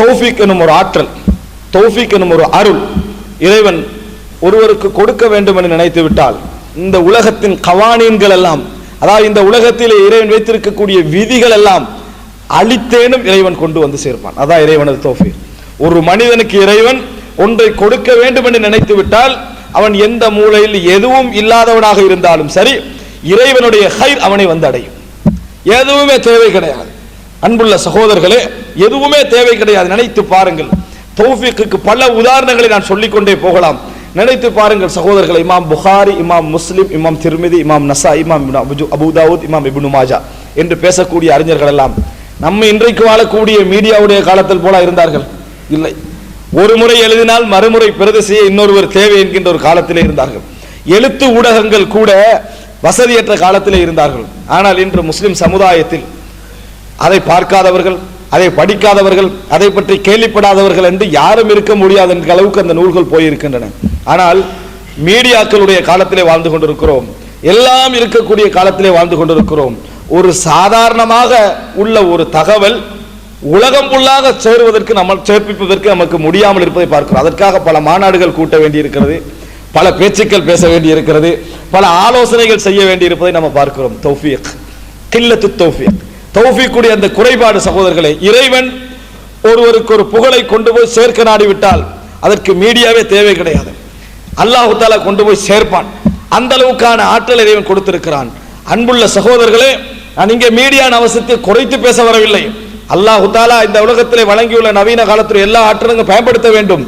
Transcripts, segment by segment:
தௌஃபிக் எனும் ஒரு ஆற்றல் தௌஃபிக் எனும் ஒரு அருள் இறைவன் ஒருவருக்கு கொடுக்க வேண்டும் என்று நினைத்து விட்டால் இந்த உலகத்தின் கவானியன்கள் எல்லாம் அதாவது இந்த உலகத்திலே இறைவன் வைத்திருக்கக்கூடிய விதிகள் எல்லாம் அழித்தேனும் இறைவன் கொண்டு வந்து சேர்ப்பான். அதான் இறைவனது தோஃபி ஒரு மனிதனுக்கு இறைவன் ஒன்றை கொடுக்க வேண்டும் என்று நினைத்து விட்டால் அவன் எந்த மூலையில் எதுவும் இல்லாதவனாக இருந்தாலும் சரி இறைவனுடைய ஹைர் அவனை வந்து அடையும். எதுவுமே தேவை கிடையாது. அன்புள்ள சகோதரர்களே எதுவுமே தேவை கிடையாது. நினைத்து பாருங்கள். தௌஃபிக்கு பல உதாரணங்களை நான் சொல்லிக்கொண்டே போகலாம். நினைத்து பாருங்கள் சகோதரர்கள் இமாம் புகாரி இமாம் முஸ்லிம் இமாம் திருமிதி இமாம் நசா இமாம் அபுதாவுத் அபு- இமாம் இபுனு மாஜா என்று பேசக்கூடிய அறிஞர்கள் எல்லாம் நம்ம இன்றைக்கு வாழக்கூடிய மீடியாவுடைய காலத்தில் போல இருந்தார்கள்? இல்லை. ஒரு முறை எழுதினால் மறுமுறை பிரதி செய்ய இன்னொருவர் தேவை என்கின்ற ஒரு காலத்திலே இருந்தார்கள். எழுத்து ஊடகங்கள் கூட வசதியற்ற காலத்திலே இருந்தார்கள். ஆனால் இன்று முஸ்லிம் சமுதாயத்தில் அதை பார்க்காதவர்கள் அதை படிக்காதவர்கள் அதை பற்றி கேள்விப்படாதவர்கள் என்று யாரும் இருக்க முடியாது என்ற அளவுக்கு அந்த நூல்கள் போயிருக்கின்றன. ஆனால் மீடியாக்களுடைய காலத்திலே வாழ்ந்து கொண்டிருக்கிறோம். எல்லாம் இருக்கக்கூடிய காலத்திலே வாழ்ந்து கொண்டிருக்கிறோம். ஒரு சாதாரணமாக உள்ள ஒரு தகவல் உலகம் உள்ளாக சேருவதற்கு நம்ம சேர்ப்பிப்பதற்கு நமக்கு முடியாமல் இருப்பதை பார்க்கிறோம். அதற்காக பல மாநாடுகள் கூட்ட வேண்டியிருக்கிறது பல பேச்சுக்கள் பேச வேண்டியிருக்கிறது பல ஆலோசனைகள் செய்ய வேண்டியிருப்பதை நம்ம பார்க்கிறோம். தௌஃபியக் கில்லத்து தௌஃபியக் தௌஃபிக்குடைய அந்த குறைபாடு சகோதரர்களே இறைவன் ஒருவருக்கு ஒரு புகழை கொண்டு போய் சேர்க்க நாடிவிட்டால் அதற்கு மீடியாவே தேவை கிடையாது. அல்லாஹு தாலா கொண்டு போய் சேர்ப்பான். அந்த அளவுக்கான ஆற்றல் இறைவன் கொடுத்திருக்கிறான். அன்புள்ள சகோதரர்களே நான் இங்கே மீடியான அவசியத்தை குறைத்து பேச வரவில்லை. அல்லாஹு தாலா இந்த உலகத்திலே வழங்கியுள்ள நவீன காலத்தில் எல்லா ஆற்றலும் பயன்படுத்த வேண்டும்.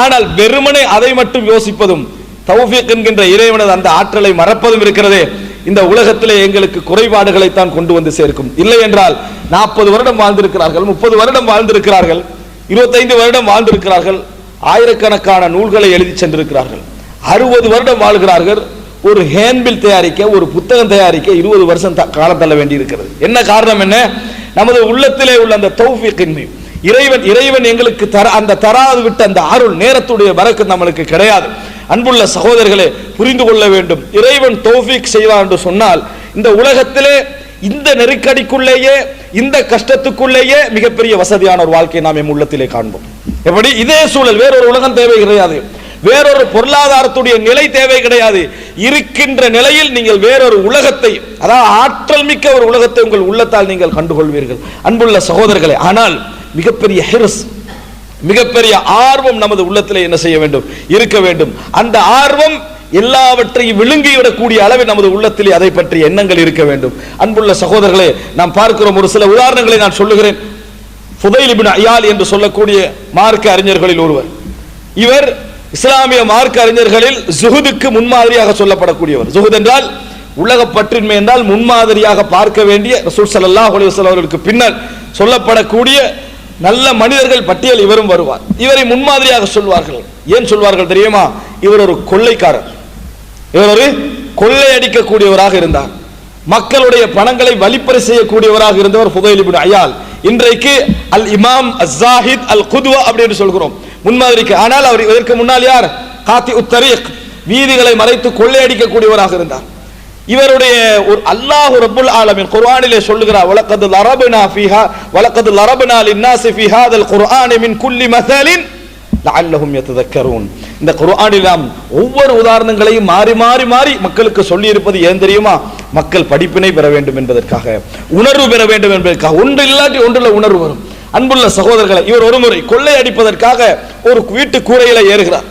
ஆனால் வெறுமனே அதை மட்டும் யோசிப்பதும் தௌஃபிக் என்கின்ற இறைவனது அந்த ஆற்றலை மறப்பதும் இருக்கிறதே. இந்த உலகத்திலே எங்களுக்கு குறைபாடுகளை தான் கொண்டு வந்து சேர்க்கும். இல்லை என்றால் நாற்பது வருடம் வாழ்ந்திருக்கிறார்கள் முப்பது வருடம் வாழ்ந்திருக்கிறார்கள் இருபத்தைந்து வருடம் வாழ்ந்திருக்கிறார்கள் ஆயிரக்கணக்கான நூல்களை எழுதி சென்றிருக்கிறார்கள். அறுபது வருடம் வாழ்கிறார்கள் ஒரு ஹேண்ட்பில் தயாரிக்க ஒரு புத்தகம் தயாரிக்க இருபது வருஷம் த- காலம் தள்ள வேண்டி இருக்கிறது என்ன காரணம் என்ன? நமது உள்ளத்திலே உள்ள அந்த தௌஃபீக்கின்மை. இறைவன் இறைவன் எங்களுக்கு தர அந்த தராது விட்ட அந்த அருள் நேரத்துடைய வரக்கு நம்மளுக்கு கிடையாது. அன்புள்ள சகோதரர்களே புரிந்து கொள்ள வேண்டும். இறைவன் தோஃபிக் செய்வான் என்று சொன்னால் இந்த உலகத்திலே இந்த நெருக்கடிக்குள்ளேயே இந்த கஷ்டத்துக்குள்ளேயே மிகப்பெரிய வசதியான ஒரு வாழ்க்கையை நாம் எம் உள்ளத்திலே காண்போம். எப்படி? இதே சூழல். வேறொரு உலகம் தேவை கிடையாது. வேறொரு பொருளாதாரத்துடைய நிலை தேவை கிடையாது. இருக்கின்ற நிலையில் நீங்கள் வேறொரு உலகத்தை அதாவது ஆற்றல் மிக்க ஒரு உலகத்தை உங்கள் உள்ளத்தால் நீங்கள் கண்டுகொள்வீர்கள். அன்புள்ள சகோதரர்களே ஆனால் மிகப்பெரிய ஹிரஸ் மிகப்பெரிய ஆர்வம் நமது உள்ளத்தில் என்ன செய்ய வேண்டும்? இருக்க வேண்டும். அந்த ஆர்வம் எல்லாவற்றையும் விழுங்கிவிடக்கூடிய அளவில் நமது உள்ளத்திலே அதை பற்றி எண்ணங்கள் இருக்க வேண்டும். அன்புள்ள சகோதரர்களே நாம் பார்க்கிறோம் ஒரு சில உதாரணங்களை நான் சொல்லுகிறேன். ஃபுதைல் அயால் என்று சொல்லக்கூடிய மார்க்க அறிஞர்களில் ஒருவர். இவர் இஸ்லாமிய மார்க்க அறிஞர்களில் ஜுகுதுக்கு முன்மாதிரியாக சொல்லப்படக்கூடியவர். ஜுகுத் என்றால் உலக பற்றின்மை என்றால் முன்மாதிரியாக பார்க்க வேண்டிய ரசூல் அவர்களுக்கு பின்னர் சொல்லப்படக்கூடிய நல்ல மனிதர்கள் பட்டியல் இவரும் வருவார். இவரை முன்மாதிரியாக சொல்வார்கள். ஏன் சொல்வார்கள் தெரியுமா? இவர் ஒரு கொள்ளைக்காரர். இவர் ஒரு கொள்ளையடிக்கக்கூடியவராக இருந்தார். மக்களுடைய பணங்களை வழிப்பறி செய்யக்கூடியவராக இருந்தவர் ஃபுதைல் அயால் இன்றைக்கு அல் இமாம் அஸ்ஸாஹித் அல் குதுவா அப்படின்னு சொல்கிறோம். முன்மாதிரிக்கு. ஆனால் அவர் இதற்கு முன்னால் யார்? காத்தி உத்தரீக் வீதிகளை மறைத்து கொள்ளையடிக்கக்கூடியவராக இருந்தார். இவருடைய ஒரு அல்லாஹ் ரபுல் ஆலமின் குர்ஆனிலே சொல்லுகிறார் வலக்கது லரபனா ஃபீஹா வலக்கது லரபனா லின்னாசி ஃபீ ஹாதல் குர்ஆனி மின் குல்லி மஸலின் லஅல்லஹும் யததக்கரூன். இந்த குர்ஆனில் நாம் ஒவ்வொரு உதாரணங்களையும் மாறி மாறி மாறி மக்களுக்கு சொல்லி இருப்பது ஏன் தெரியுமா? மக்கள் படிப்பினை பெற வேண்டும் என்பதற்காக உணர்வு பெற வேண்டும் என்பதற்காக. ஒன்று இல்லாட்டி ஒன்றுல உணர்வு வரும். அன்புள்ள சகோதரர்களை இவர் ஒருமுறை கொள்ளை அடிப்பதற்காக ஒரு வீட்டு கூரையில ஏறுகிறார்.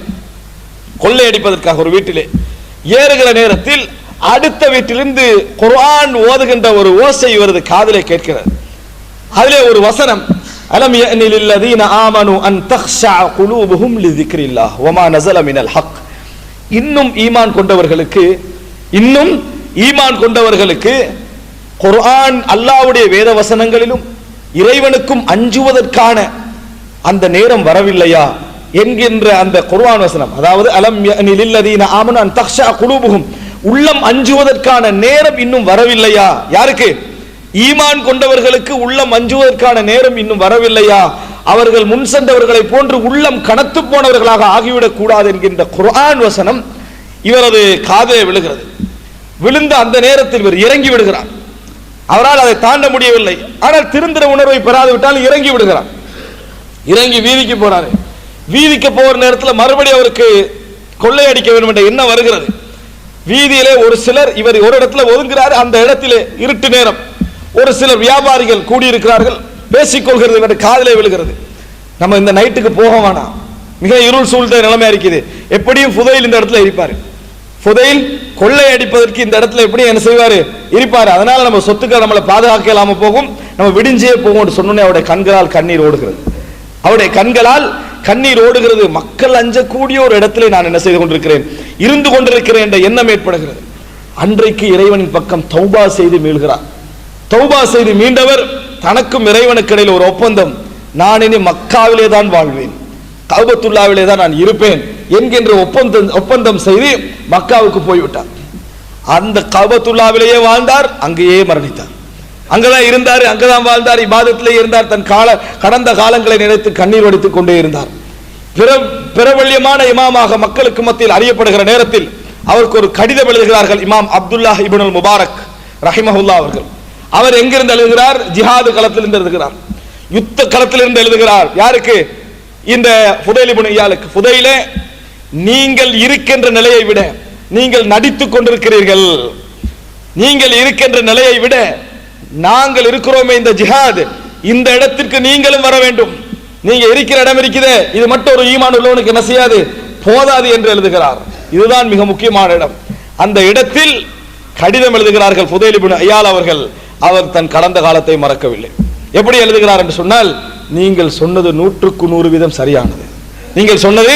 கொள்ளை அடிப்பதற்காக ஒரு வீட்டிலே ஏறுகிற நேரத்தில் அடுத்த வீட்டிலிருந்து குர்ஆன் ஓதுகின்ற ஒரு ஓசை இவரது காதலை கேட்கிறது. அதிலே ஒரு வசனம் அலம் யஅனி லில்லதீன ஆமனு அன் தக்ஷா குலூபுஹும் லிذிக்ரில்லாஹ் வமா நஸல மினல் ஹக். இன்னும் ஈமான் கொண்டவர்களுக்கு இன்னும் ஈமான் கொண்டவர்களுக்கு குர்ஆன் அல்லாஹ்வுடைய வேத வசனங்களிலும் இறைவனுக்கும் அஞ்சுவதற்கான அந்த நேரம் வரவில்லையா என்கின்ற அந்த குர்ஆன் வசனம். அதாவது அலம் யஅனி லில்லதீன ஆமனு அன் தக்ஷா குலூபுஹும் உள்ளம் அஞ்சுவதற்கான நேரம் இன்னும் வரவில்லையா? யாருக்கு? ஈமான் கொண்டவர்களுக்கு உள்ளம் அஞ்சுவதற்கான நேரம் இன்னும் வரவில்லையா? அவர்கள் முன் சென்றவர்களை போன்று உள்ளம் கனத்து போனவர்களாக ஆகிவிடக் கூடாது என்கின்ற குரான் வசனம் இவரது காதிலே விழுகிறது. விழுந்த அந்த நேரத்தில் இவர் இறங்கி விடுகிறார். அவரால் அதை தாண்ட முடியவில்லை. ஆனால் திருந்திர உணர்வை பெறாது விட்டால் இறங்கி விடுகிறார். இறங்கி வீதிக்கு போறாரு. வீதிக்கு போகிற நேரத்தில் மறுபடியும் அவருக்கு கொள்ளையடிக்க வேண்டும் என்ற எண்ணம் வருகிறது. வீதியிலே ஒரு சிலர் இவர் ஒரு இடத்துல ஒதுங்குறாரு அந்த இடத்திலே இருட்டு நேரம். ஒரு சிலர் வியாபாரிகள் கூடியிருக்கிறார்கள் பேசிக்கொள்கிறது இவருடைய காதலே விழுகிறது. நம்ம இந்த நைட்டுக்கு போக வேணாம். மிக இருள் சூழ்ந்த நிலைமையா இருக்குது. எப்படியும் புதையில் இந்த இடத்துல இருப்பாரு. புதையில் கொள்ளை அடிப்பதற்கு இந்த இடத்துல எப்படி என்ன செய்வாரு? இருப்பாரு. அதனால நம்ம சொத்துக்கள் நம்மளை பாதுகாக்க இல்லாம போகும். நம்ம விடிஞ்சே போகும் சொன்னோன்னே அவருடைய கண்களால் கண்ணீர் ஓடுகிறது. அவருடைய கண்களால் கண்ணீர் ஓடுகிறது. மக்கள் அஞ்சக்கூடிய ஒரு இடத்துல நான் என்ன செய்து கொண்டிருக்கிறேன்? இருந்து கொண்டிருக்கிறேன் என்ற எண்ணம் ஏற்படுகிறது. அன்றைக்கு இறைவனின் பக்கம் தௌபா செய்து மீள்கிறார். தௌபா செய்து மீண்டவர் தனக்கும் இறைவனுக்கு இடையில் ஒரு ஒப்பந்தம். நான் இனி மக்காவிலே தான் வாழ்வேன். கல்பத்துல்லாவிலே தான் நான் இருப்பேன் என்கின்ற ஒப்பந்தம் ஒப்பந்தம் செய்து மக்காவுக்கு போய்விட்டார். அந்த கல்பத்துல்லாவிலேயே வாழ்ந்தார் அங்கேயே மரணித்தார். அங்கதான் இருந்தார் அங்கதான் வாழ்ந்தார் இபாதத்திலே இருந்தார் தன் கால கடந்த காலங்களை நினைத்து கண்ணீர் வடித்துக் கொண்டே இருந்தார். பிரபல்யமான இமாமாக மக்களுக்கு மத்தியில் அறியப்படுகிற நேரத்தில் அவருக்கு ஒரு கடிதம் எழுதுகிறார்கள் இமாம் அப்துல்லா இப்னுல் முபாரக் ரஹிமஹுல்லா அவர்கள். அவர் எங்கிருந்து எழுதுகிறார்? ஜிஹாது களத்திலிருந்து எழுதுகிறார். யுத்த களத்திலிருந்து எழுதுகிறார். யாருக்கு? இந்த புதைல் இப்னு புதையிலே நீங்கள் இருக்கின்ற நிலையை விட நீங்கள் நடித்துக் கொண்டிருக்கிறீர்கள். நீங்கள் இருக்கின்ற நிலையை விட நாங்கள் இருக்கிறோமே இந்த ஜிஹாது. இந்த இடத்திற்கு நீங்களும் வர வேண்டும். நீங்க இருக்கிற இடம் இருக்குதே. இது மட்டும் ஒரு ஈமான் உள்ளவனுக்கு என்ன செய்யாது போதாது என்று எழுதுகிறார். இதுதான் மிக முக்கியமான இடம். அந்த இடத்தில் கடிதம் எழுதுகிறார்கள் புதையலிபின் ஐயால் அவர்கள். அவர் தன் கடந்த காலத்தை மறக்கவில்லை. எப்படி எழுதுகிறார் என்று சொன்னால் நீங்கள் சொன்னது நூற்றுக்கு நூறு வீதம் சரியானது. நீங்கள் சொன்னது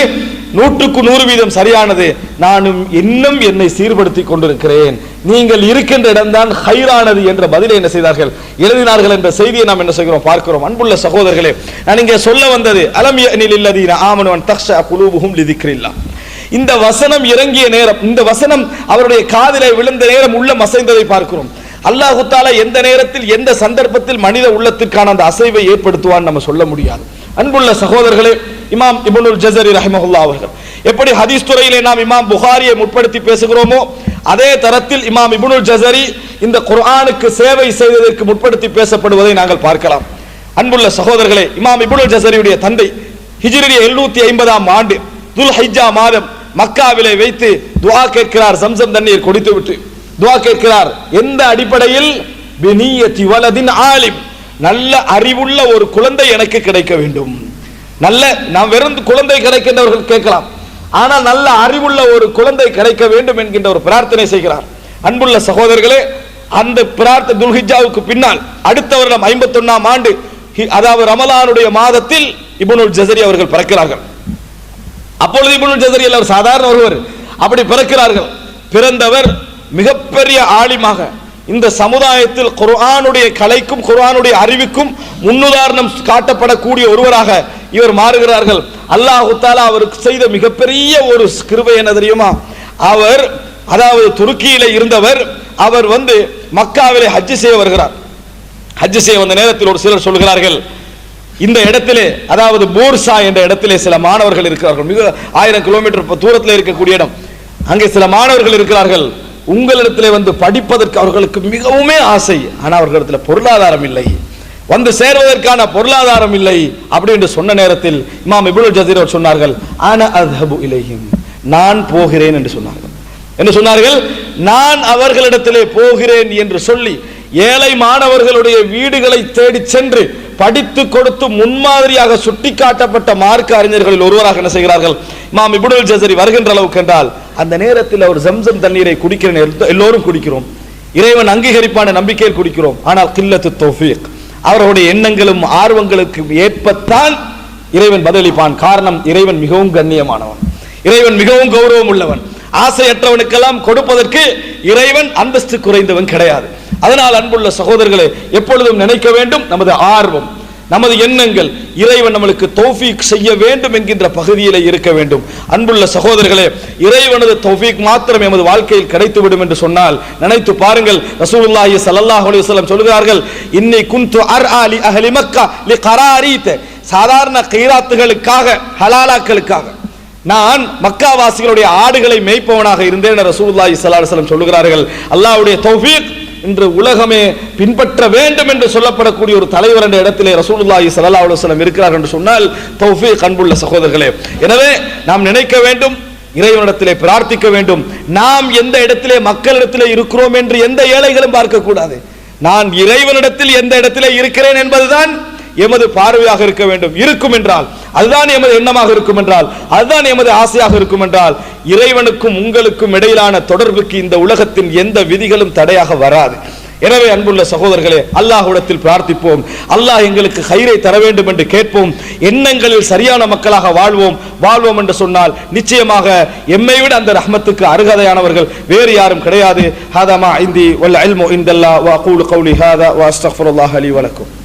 நூற்றுக்கு நூறு வீதம் சரியானது. நானும் இன்னும் என்னை சீர்படுத்தி கொண்டிருக்கிறேன். நீங்கள் இருக்கின்ற இடம்தான் ஹைரானது என்ற பதிலை என்ன செய்தார்கள்? எழுதினார்கள் என்ற செய்தியை நாம் என்ன செய்கிறோம்? பார்க்கிறோம். அன்புள்ள சகோதரர்களே நான் இங்கே சொல்ல வந்தது அலம் இல்லதீன ஆமனுவன் தக்ஷா குலூபுஹும் லிதிக்ரில்லா. இந்த வசனம் இறங்கிய நேரம் இந்த வசனம் அவருடைய காதிலே விழுந்த நேரம் உள்ள அசைந்ததை பார்க்கிறோம். அல்லாஹு தாலா எந்த நேரத்தில் எந்த சந்தர்ப்பத்தில் மனித உள்ளத்திற்கான அந்த அசைவை ஏற்படுத்துவான் நம்ம சொல்ல முடியாது. அன்புள்ள சகோதரர்களே இமாம் இபுனுல் ஜசரி ரஹிமஹுல்லா அவர்கள். எப்படி ஹதீஸ் துறையிலே நாம் இமாம் புகாரியை முற்படுத்தி பேசுகிறோமோ அதே தரத்தில் இமாம் இபுனுல் ஜசரி இந்த குர்ஆனுக்கு சேவை செய்வதற்கு முற்படுத்தி பேசப்படுவதை நாங்கள் பார்க்கலாம். அன்புள்ள சகோதரர்களே இமாம் இபுனுல் ஜசரியுடைய தந்தை ஹிஜ்ரி எழுநூத்தி ஐம்பதாம் ஆண்டு துல் ஹைஜா மாதம் மக்காவிலே வைத்து துவா கேட்கிறார் சம்சம் தண்ணீர் குடித்து விட்டு துவா கேட்கிறார் எந்த அடிப்படையில்? வலதின் ஆலிம். நல்ல அறிவுள்ள ஒரு குழந்தை எனக்கு கிடைக்க வேண்டும். நல்ல நாம் வெறும் குழந்தை கிடைக்கின்றவர்கள் கேட்கலாம். ஆனால் நல்ல அறிவுள்ள ஒரு குழந்தை கிடைக்க வேண்டும் என்கின்ற ஒரு பிரார்த்தனை செய்கிறார். அன்புள்ள சகோதரர்களே அந்த பிரார்த்தனை துல்ஹிஜாவுக்கு பின்னால் அடுத்த வருடம் ஐம்பத்தி ஒன்னாம் ஆண்டு அதாவது ரமலானுடைய மாதத்தில் இபுனுல் ஜசரி அவர்கள் பிறக்கிறார்கள். அப்பொழுது இபுனுல் ஜசரி அல்ல சாதாரண ஒருவர். அப்படி பிறக்கிறார்கள். பிறந்தவர் மிகப்பெரிய ஆலிமாக இந்த சமுதாயத்தில் குர்ஆனுடைய கலைக்கும் குர்ஆனுடைய அறிவுக்கும் முன்னுதாரணம் காட்டப்படக்கூடிய ஒருவராக இவர் மாறுகிறார்கள். அல்லாஹு தாலா அவருக்கு செய்த மிகப்பெரிய ஒரு கிருபை என்ன தெரியுமா? அவர் அதாவது துருக்கியில இருந்தவர் அவர் வந்து மக்காவிலே ஹஜ் செய்ய வருகிறார். ஹஜ் செய்ய வந்த நேரத்தில் ஒரு சிலர் சொல்கிறார்கள் இந்த இடத்திலே அதாவது போர்சா என்ற இடத்திலே சில மாணவர்கள் இருக்கிறார்கள். மிக ஆயிரம் கிலோமீட்டர் தூரத்தில் இருக்கக்கூடிய இடம். அங்கே சில மாணவர்கள் இருக்கிறார்கள். உங்களிடத்திலே வந்து படிப்பதற்கு அவர்களுக்கு மிகவுமே ஆசை. ஆனால் அவர்களிடத்தில் பொருளாதாரம் இல்லை. வந்து சேர்வதற்கான பொருளாதாரம் இல்லை அப்படி என்று சொன்ன நேரத்தில் இமாம் இபுல் ஜசீர் அவர் சொன்னார்கள் ஆன அத்ஹபு இலைஹிம் நான் போகிறேன் என்று சொன்னார்கள். என்று சொன்னார்கள் நான் அவர்களிடத்திலே போகிறேன் என்று சொல்லி ஏழை மாணவர்களுடைய வீடுகளை தேடி சென்று படித்து கொடுத்து முன்மாதிரியாக சுட்டிக்காட்டப்பட்ட மார்க்க அறிஞர்களில் ஒருவராக என்ன செய்கிறார்கள்? இமாம் இபுடுல் ஜசரி வருகின்ற அளவுக்கு என்றால் அந்த நேரத்தில் அவர் ஜம்சம் தண்ணீரை குடிக்கிற நேரத்தில் எல்லோரும் குடிக்கிறோம். இறைவன் அங்கீகரிப்பான நம்பிக்கையில் குடிக்கிறோம். ஆனால் கில்லத்து தோஃபீக் அவர்களுடைய எண்ணங்களும் ஆர்வங்களுக்கு ஏற்பத்தான் இறைவன் பதிலளிப்பான். காரணம் இறைவன் மிகவும் கண்ணியமானவன். இறைவன் மிகவும் கௌரவம் உள்ளவன் ஆசையற்றவனுக்கெல்லாம் கொடுப்பதற்கு இறைவன் அந்தஸ்து குறைந்தவன் கிடையாது. அதனால் அன்புள்ள சகோதரர்களை எப்பொழுதும் நினைக்க வேண்டும் நமது ஆர்வம். நமது எண்ணங்கள் இறைவன் நம்மளுக்கு தௌஃபீக் செய்ய வேண்டும் என்கின்ற பகுதியில் இருக்க வேண்டும். அன்புள்ள சகோதரர்களே இறைவனது தௌஃபீக் மாத்திரம் எமது வாழ்க்கையில் கிடைத்துவிடும் என்று சொன்னால் நினைத்து பாருங்கள் ரசூலுல்லாஹி ஸல்லல்லாஹு அலைஹி வஸல்லம் சொல்கிறார்கள் இன்னி குன்து அர்ஆலி அஹ்லி மக்கா லி கராரீத். சாதாரண கைராத்துகளுக்காக ஹலாலாக்களுக்காக நான் மக்காவாசிகளுடைய ஆடுகளை மேய்ப்பவனாக இருந்தேன் ரசூலுல்லாஹி ஸல்லல்லாஹு அலைஹி வஸல்லம் சொல்லுகிறார்கள். அல்லாஹ்வுடைய தௌஃபீக் இன்று உலகமே பின்பற்ற வேண்டும் என்று சொல்லப்படக்கூடிய ஒரு தலைவர் என்ற இடத்திலே ரசூலுல்லாஹி ஸல்லல்லாஹு அலைஹி வஸல்லம் இருக்கிறார் என்று சொன்னால் தௌஃபீக் அன்புள்ள சகோதரர்களே. எனவே நாம் நினைக்க வேண்டும் இறைவனிடத்திலே பிரார்த்திக்க வேண்டும். நாம் எந்த இடத்திலே மக்களிடத்திலே இருக்கிறோம் என்று எந்த ஏழைகளும் பார்க்கக்கூடாது. நான் இறைவனிடத்தில் எந்த இடத்திலே இருக்கிறேன் என்பதுதான் எமது பார்வையாக இருக்க வேண்டும். இருக்கும் என்றால் அதுதான் எமது எண்ணமாக இருக்கும் என்றால் அதுதான் எமது ஆசையாக இருக்கும் என்றால் இறைவனுக்கும் உங்களுக்கும் இடையிலான தொடர்புக்கு இந்த உலகத்தின் எந்த விதிகளும் தடையாக வராது. எனவே அன்புள்ள சகோதரர்களே அல்லாஹுடத்தில் பிரார்த்திப்போம். அல்லாஹ் எங்களுக்கு ஹைரை தர வேண்டும் என்று கேட்போம். எண்ணங்களில் சரியான மக்களாக வாழ்வோம். வாழ்வோம் என்று சொன்னால் நிச்சயமாக எம்மை விட அந்த ரஹ்மத்துக்கு அருகதையானவர்கள் வேறு யாரும் கிடையாது. ஹாதமா இந்தி வல்ல அல்மோ இந்தல்லா வா அகூலு கௌலி ஹாதா வ அஸ்தக்ஃபிருல்லாஹ் அலி வணக்கம்